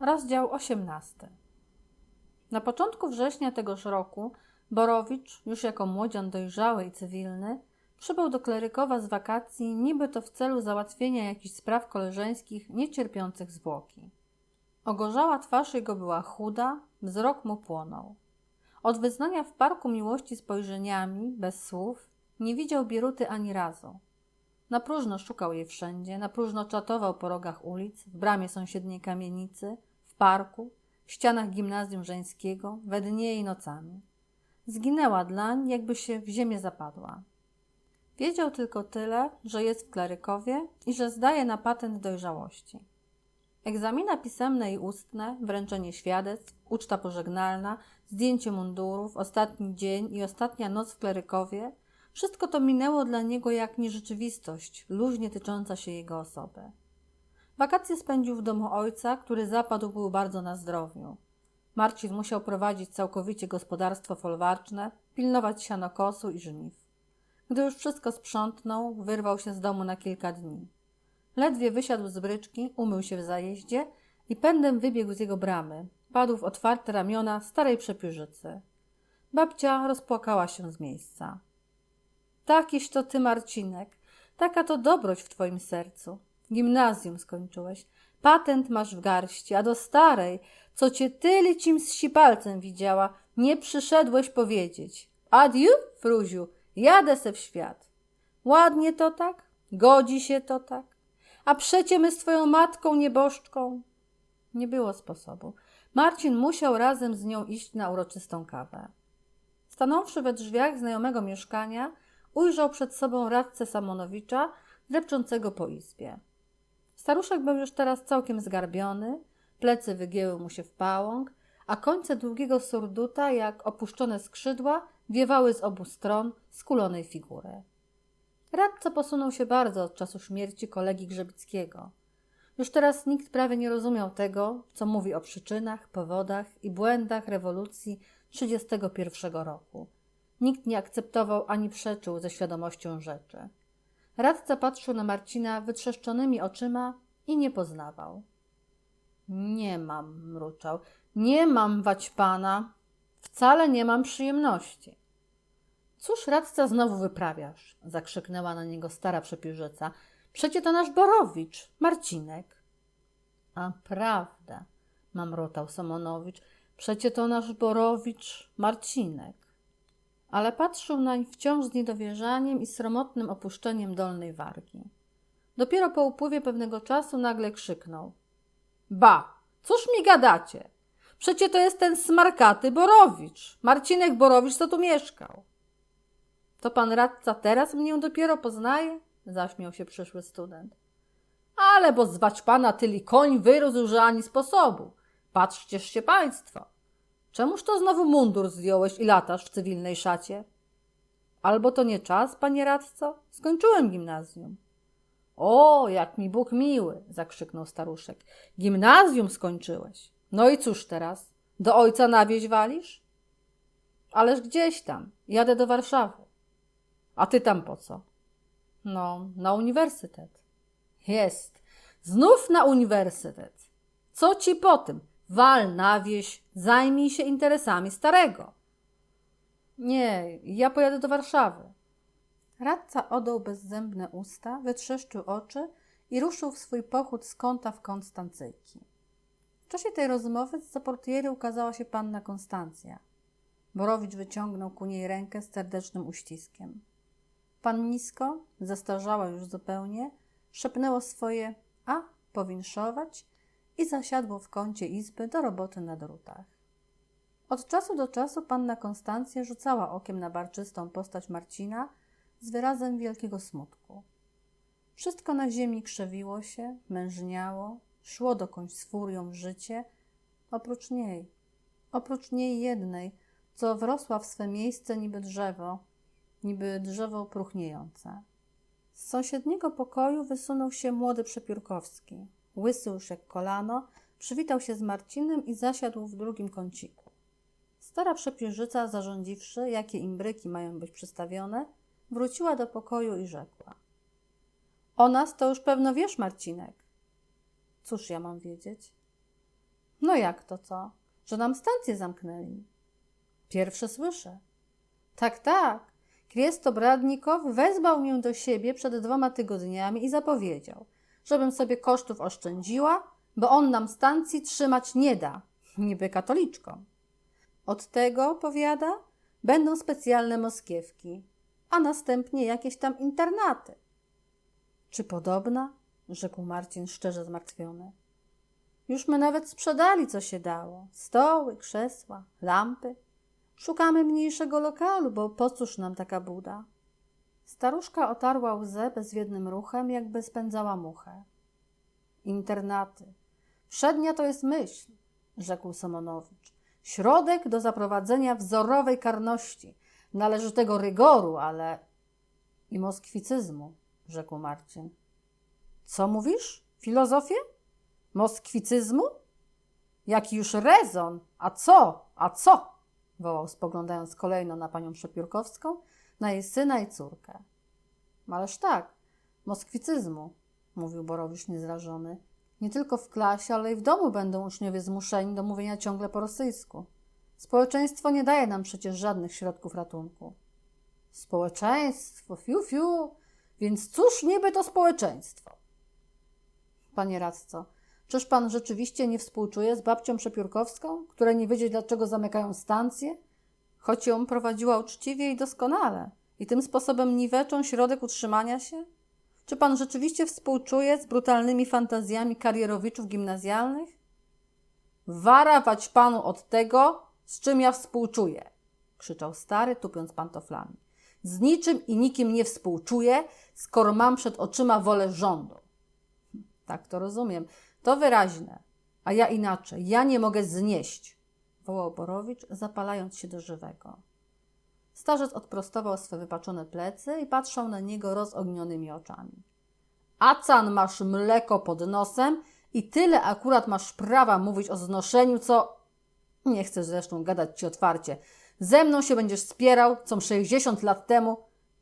Rozdział 18. Na początku września tegoż roku Borowicz, już jako młodzian dojrzały i cywilny, przybył do Klerykowa z wakacji, niby to w celu załatwienia jakichś spraw koleżeńskich niecierpiących zwłoki. Ogorzała twarz jego była chuda, wzrok mu płonął. Od wyznania w parku miłości spojrzeniami, bez słów, nie widział Bieruty ani razu. Na próżno szukał jej wszędzie, na próżno czatował po rogach ulic, w bramie sąsiedniej kamienicy, parku, w ścianach gimnazjum żeńskiego, we dnie i nocami. Zginęła dlań, jakby się w ziemię zapadła. Wiedział tylko tyle, że jest w Klerykowie i że zdaje na patent dojrzałości. Egzamina pisemne i ustne, wręczenie świadectw, uczta pożegnalna, zdjęcie mundurów, ostatni dzień i ostatnia noc w Klerykowie – wszystko to minęło dla niego jak nierzeczywistość, luźnie tycząca się jego osoby. Wakacje spędził w domu ojca, który zapadł był bardzo na zdrowiu. Marcin musiał prowadzić całkowicie gospodarstwo folwarczne, pilnować sianokosu i żniw. Gdy już wszystko sprzątnął, wyrwał się z domu na kilka dni. Ledwie wysiadł z bryczki, umył się w zajeździe i pędem wybiegł z jego bramy. Padł w otwarte ramiona starej przepiórzycy. Babcia rozpłakała się z miejsca. Takiś to ty, Marcinek. Taka to dobroć w twoim sercu. Gimnazjum skończyłeś. Patent masz w garści, a do starej, co cię tylicim z sipalcem widziała, nie przyszedłeś powiedzieć. Adieu, Fruziu, jadę se w świat. Ładnie to tak? Godzi się to tak? A przecie my z twoją matką nieboszczką. Nie było sposobu. Marcin musiał razem z nią iść na uroczystą kawę. Stanąwszy we drzwiach znajomego mieszkania, ujrzał przed sobą radcę Samonowicza, drepczącego po izbie. Staruszek był już teraz całkiem zgarbiony, plecy wygięły mu się w pałąk, a końce długiego surduta, jak opuszczone skrzydła, wiewały z obu stron skulonej figury. Radca posunął się bardzo od czasu śmierci kolegi Grzebickiego. Już teraz nikt prawie nie rozumiał tego, co mówi o przyczynach, powodach i błędach rewolucji 1931 roku – Nikt nie akceptował ani przeczył ze świadomością rzeczy. Radca patrzył na Marcina wytrzeszczonymi oczyma i nie poznawał. Nie mam, mruczał. Nie mam wać pana. Wcale nie mam przyjemności. Cóż, radca, znowu wyprawiasz? zakrzyknęła na niego stara przepiórzyca. Przecie to nasz Borowicz, Marcinek. A prawda, mamrotał Somonowicz. Przecie to nasz Borowicz, Marcinek ale patrzył nań wciąż z niedowierzaniem i sromotnym opuszczeniem dolnej wargi. Dopiero po upływie pewnego czasu nagle krzyknął. Ba, cóż mi gadacie? Przecie to jest ten smarkaty Borowicz, Marcinek Borowicz, co tu mieszkał. To pan radca teraz mnie dopiero poznaje? Zaśmiał się przyszły student. Ale bo zwać pana tyli koń wyrósł, że ani sposobu. Patrzcież się państwo. Czemuż to znowu mundur zdjąłeś i latasz w cywilnej szacie? Albo to nie czas, panie radco? Skończyłem gimnazjum. O, jak mi Bóg miły, zakrzyknął staruszek. Gimnazjum skończyłeś. No i cóż teraz? Do ojca na wieś walisz? Ależ gdzieś tam. Jadę do Warszawy. A ty tam po co? No, na uniwersytet. Jest. Znów na uniwersytet. Co ci po tym? Wal na wieś, zajmij się interesami starego. Nie, ja pojadę do Warszawy. Radca odął bezzębne usta, wytrzeszczył oczy i ruszył w swój pochód z kąta w kąt stancyjki. W czasie tej rozmowy z portiery ukazała się panna Konstancja. Borowicz wyciągnął ku niej rękę z serdecznym uściskiem. Pan nisko, zestarzała już zupełnie, szepnęło swoje a powinszować i zasiadło w kącie izby do roboty na drutach. Od czasu do czasu panna Konstancja rzucała okiem na barczystą postać Marcina z wyrazem wielkiego smutku. Wszystko na ziemi krzewiło się, mężniało, szło dokądś z furią w życie, oprócz niej, oprócz niej jednej, co wrosła w swe miejsce niby drzewo, niby drzewo próchniejące. Z sąsiedniego pokoju wysunął się młody Przepiórkowski, łysy już jak kolano, przywitał się z Marcinem i zasiadł w drugim kąciku. Stara przepierzyca, zarządziwszy, jakie imbryki mają być przystawione, wróciła do pokoju i rzekła. O nas to już pewno wiesz, Marcinek. Cóż ja mam wiedzieć? No jak to co? Że nam stację zamknęli. Pierwsze słyszę. Tak, tak. Kriesto Bradnikow wezwał mnie do siebie przed dwoma tygodniami i zapowiedział, żebym sobie kosztów oszczędziła, bo on nam stacji trzymać nie da, niby katoliczkom. Od tego, powiada, będą specjalne moskiewki, a następnie jakieś tam internaty. Czy podobna? rzekł Marcin szczerze zmartwiony. Już my nawet sprzedali, co się dało. Stoły, krzesła, lampy. Szukamy mniejszego lokalu, bo po cóż nam taka buda? Staruszka otarła łzę bezwiednym ruchem, jakby spędzała muchę. Internaty. Przednia to jest myśl, rzekł Somonowicz. Środek do zaprowadzenia wzorowej karności, należytego rygoru, ale i moskwicyzmu, rzekł Marcin. Co mówisz? Filozofię? Moskwicyzmu? Jaki już rezon? A co? A co? wołał, spoglądając kolejno na panią Przepiórkowską, na jej syna i córkę. Ależ tak, moskwicyzmu, mówił Borowicz niezrażony. Nie tylko w klasie, ale i w domu będą uczniowie zmuszeni do mówienia ciągle po rosyjsku. Społeczeństwo nie daje nam przecież żadnych środków ratunku. Społeczeństwo, fiu, fiu. Więc cóż niby to społeczeństwo? Panie radco, czyż pan rzeczywiście nie współczuje z babcią Przepiórkowską, która nie wiedzie, dlaczego zamykają stację? Choć ją prowadziła uczciwie i doskonale i tym sposobem niweczą środek utrzymania się? Czy pan rzeczywiście współczuje z brutalnymi fantazjami karierowiczów gimnazjalnych? Warawać panu od tego, z czym ja współczuję, krzyczał stary, tupiąc pantoflami. Z niczym i nikim nie współczuję, skoro mam przed oczyma wolę rządu. Tak to rozumiem. To wyraźne. A ja inaczej. Ja nie mogę znieść, wołał Borowicz, zapalając się do żywego. Starzec odprostował swe wypaczone plecy i patrzał na niego rozognionymi oczami. Acan masz mleko pod nosem i tyle akurat masz prawa mówić o znoszeniu, co... Nie chcę zresztą gadać ci otwarcie. Ze mną się będziesz spierał, co 60 lat temu.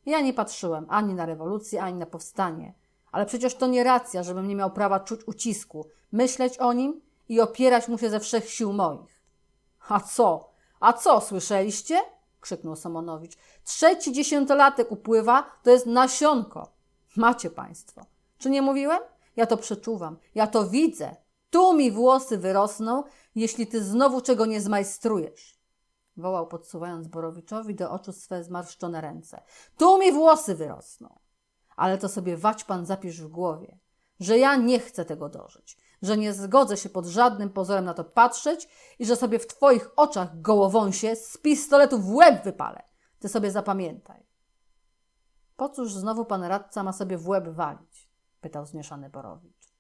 Ja nie patrzyłem ani na rewolucję, ani na powstanie. Ale przecież to nie racja, żebym nie miał prawa czuć ucisku, myśleć o nim i opierać mu się ze wszech sił moich. A co? A co, słyszeliście? krzyknął Somonowicz. Trzeci dziesiętolatek upływa, to jest nasionko. Macie państwo. Czy nie mówiłem? Ja to przeczuwam, ja to widzę. Tu mi włosy wyrosną, jeśli ty znowu czego nie zmajstrujesz. Wołał, podsuwając Borowiczowi do oczu swe zmarszczone ręce. Tu mi włosy wyrosną. Ale to sobie wać pan zapisz w głowie, że ja nie chcę tego dożyć, że nie zgodzę się pod żadnym pozorem na to patrzeć i że sobie w twoich oczach, gołowąsie, z pistoletu w łeb wypalę. Ty sobie zapamiętaj. Po cóż znowu pan radca ma sobie w łeb walić? pytał zmieszany Borowicz.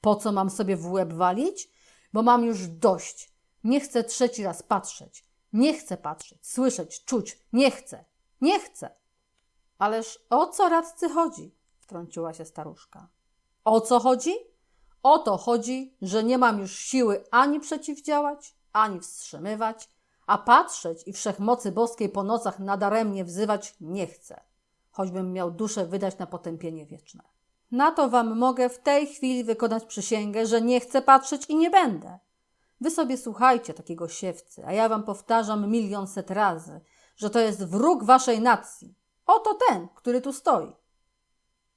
Po co mam sobie w łeb walić? Bo mam już dość. Nie chcę trzeci raz patrzeć. Nie chcę patrzeć, słyszeć, czuć. Nie chcę. Nie chcę. Ależ o co radcy chodzi? wtrąciła się staruszka. O co chodzi? O to chodzi, że nie mam już siły ani przeciwdziałać, ani wstrzymywać, a patrzeć i wszechmocy boskiej po nocach nadaremnie wzywać nie chcę, choćbym miał duszę wydać na potępienie wieczne. Na to wam mogę w tej chwili wykonać przysięgę, że nie chcę patrzeć i nie będę. Wy sobie słuchajcie takiego siewcy, a ja wam powtarzam milion set razy, że to jest wróg waszej nacji. Oto ten, który tu stoi.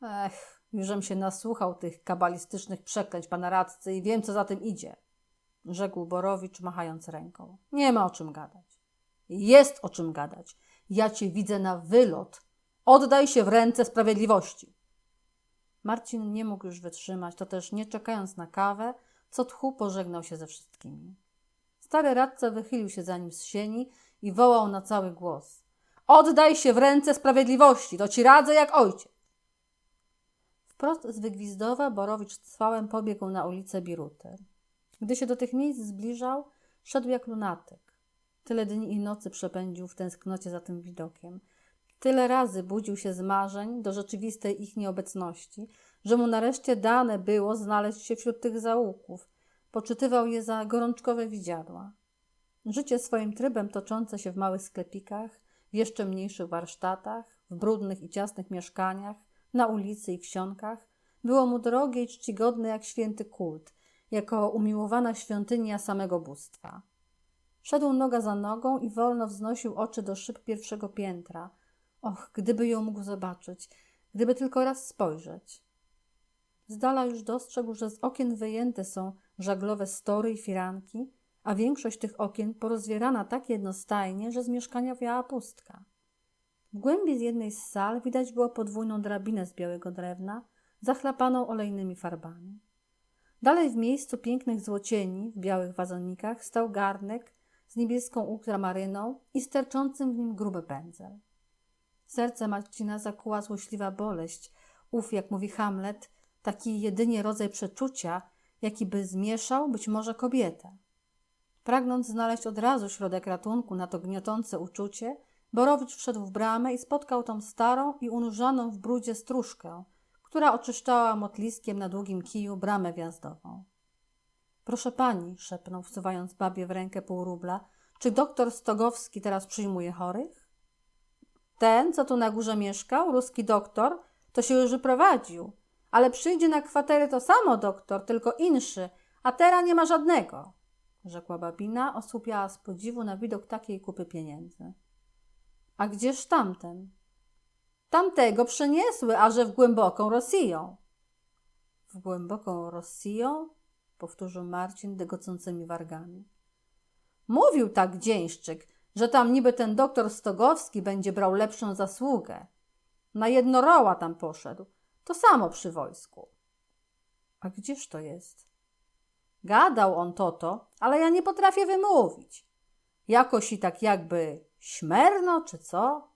Ech, jużem się nasłuchał tych kabalistycznych przeklęć pana radcy i wiem, co za tym idzie, rzekł Borowicz, machając ręką. Nie ma o czym gadać. Jest o czym gadać. Ja cię widzę na wylot. Oddaj się w ręce sprawiedliwości. Marcin nie mógł już wytrzymać, to też nie czekając na kawę, co tchu pożegnał się ze wszystkimi. Stary radca wychylił się za nim z sieni i wołał na cały głos. Oddaj się w ręce sprawiedliwości, to ci radzę jak ojciec. Wprost z Wygwizdowa Borowicz cwałem pobiegł na ulicę Biruty. Gdy się do tych miejsc zbliżał, szedł jak lunatyk. Tyle dni i nocy przepędził w tęsknocie za tym widokiem. Tyle razy budził się z marzeń do rzeczywistej ich nieobecności, że mu nareszcie dane było znaleźć się wśród tych zaułków. Poczytywał je za gorączkowe widziadła. Życie swoim trybem toczące się w małych sklepikach, w jeszcze mniejszych warsztatach, w brudnych i ciasnych mieszkaniach, na ulicy i wsionkach, było mu drogie i czcigodne jak święty kult, jako umiłowana świątynia samego bóstwa. Szedł noga za nogą i wolno wznosił oczy do szyb pierwszego piętra. Och, gdyby ją mógł zobaczyć, gdyby tylko raz spojrzeć. Z dala już dostrzegł, że z okien wyjęte są żaglowe story i firanki, a większość tych okien porozwierana tak jednostajnie, że z mieszkania wiała pustka. W głębi z jednej z sal widać było podwójną drabinę z białego drewna, zachlapaną olejnymi farbami. Dalej w miejscu pięknych złocieni w białych wazonikach stał garnek z niebieską ultramaryną i sterczącym w nim gruby pędzel. Serce Marcina zakuła złośliwa boleść. Ów, jak mówi Hamlet, taki jedynie rodzaj przeczucia, jaki by zmieszał być może kobietę. Pragnąc znaleźć od razu środek ratunku na to gniotące uczucie, Borowicz wszedł w bramę i spotkał tą starą i unurzaną w brudzie stróżkę, która oczyszczała motliskiem na długim kiju bramę wjazdową. Proszę pani, szepnął, wsuwając babie w rękę pół rubla, czy doktor Stogowski teraz przyjmuje chorych? Ten, co tu na górze mieszkał, ruski doktor, to się już wyprowadził, ale przyjdzie na kwaterę to samo doktor, tylko inszy, a teraz nie ma żadnego, rzekła babina, osłupiała z podziwu na widok takiej kupy pieniędzy. A gdzież tamten? Tamtego przeniesły, a że w głęboką Rosją. W głęboką Rosją? powtórzył Marcin dygocącymi wargami. Mówił tak dzieńszczyk, że tam niby ten doktor Stogowski będzie brał lepszą zasługę. Na jednoroła tam poszedł. To samo przy wojsku. A gdzież to jest? Gadał on toto, ale ja nie potrafię wymówić. Jakoś i tak jakby śmerno, czy co?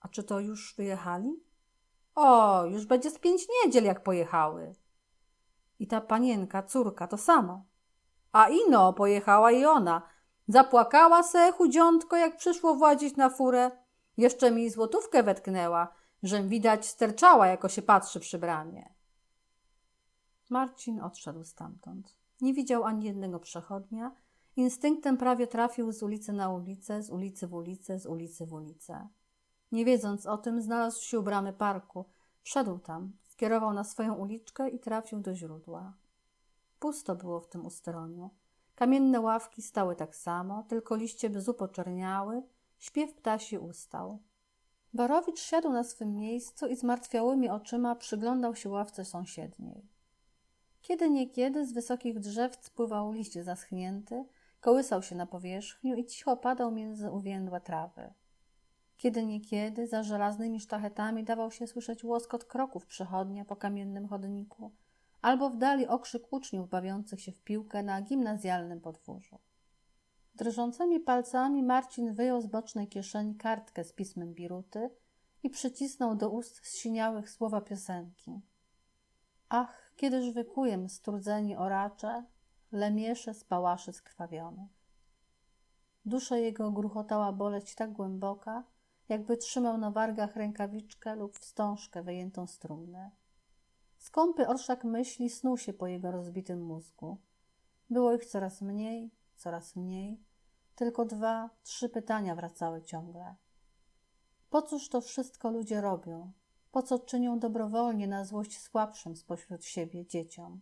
A czy to już wyjechali? O, już będzie z pięć niedziel, jak pojechały. I ta panienka, córka, to samo. A ino, pojechała i ona. Zapłakała se chudziątko, jak przyszło władzić na furę. Jeszcze mi złotówkę wetknęła, żem widać sterczała, jako się patrzy przy bramie. Marcin odszedł stamtąd. Nie widział ani jednego przechodnia. Instynktem prawie trafił z ulicy na ulicę, z ulicy w ulicę, z ulicy w ulicę. Nie wiedząc o tym, znalazł się u bramy parku. Wszedł tam, skierował na swoją uliczkę i trafił do źródła. Pusto było w tym ustroniu. Kamienne ławki stały tak samo, tylko liście bzu poczerniały, śpiew ptasi ustał. Barowicz siadł na swym miejscu i zmartwiałymi oczyma przyglądał się ławce sąsiedniej. Kiedy niekiedy z wysokich drzew spływał liść zaschnięty, kołysał się na powierzchniu i cicho padał między uwiędłe trawy. Kiedy niekiedy za żelaznymi sztachetami dawał się słyszeć łoskot kroków przechodnia po kamiennym chodniku, albo w dali okrzyk uczniów bawiących się w piłkę na gimnazjalnym podwórzu. Drżącymi palcami Marcin wyjął z bocznej kieszeni kartkę z pismem Biruty i przycisnął do ust zsiniałych słowa piosenki. Ach, kiedyż wykujem strudzeni oracze, lemiesze z pałaszy skrwawionych. Dusza jego gruchotała boleć tak głęboka, jakby trzymał na wargach rękawiczkę lub wstążkę wyjętą z trumny. Skąpy orszak myśli snuł się po jego rozbitym mózgu. Było ich coraz mniej, coraz mniej. Tylko dwa, trzy pytania wracały ciągle. Po cóż to wszystko ludzie robią? Po co czynią dobrowolnie na złość słabszym spośród siebie dzieciom?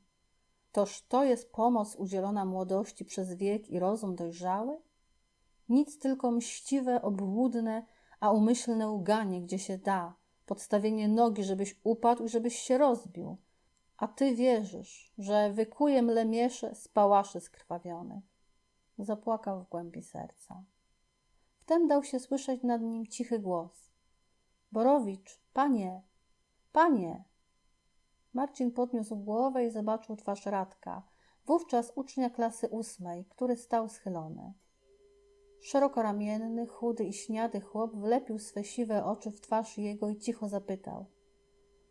Toż to jest pomoc udzielona młodości przez wiek i rozum dojrzały? Nic tylko mściwe, obłudne, a umyślne łganie, gdzie się da, podstawienie nogi, żebyś upadł i żebyś się rozbił. A ty wierzysz, że wykuję mlemiesze z pałaszy skrwawionych. Zapłakał w głębi serca. Wtem dał się słyszeć nad nim cichy głos. Borowicz, panie, panie! Marcin podniósł głowę i zobaczył twarz Radka, wówczas ucznia klasy ósmej, który stał schylony. Szerokoramienny, chudy i śniady chłop wlepił swe siwe oczy w twarz jego i cicho zapytał.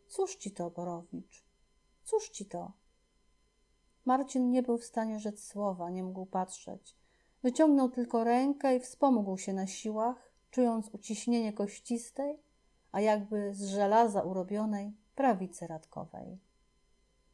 Cóż ci to, Borowicz? Cóż ci to? Marcin nie był w stanie rzec słowa, nie mógł patrzeć. Wyciągnął tylko rękę i wspomógł się na siłach, czując uciśnienie kościstej, a jakby z żelaza urobionej prawicy radkowej.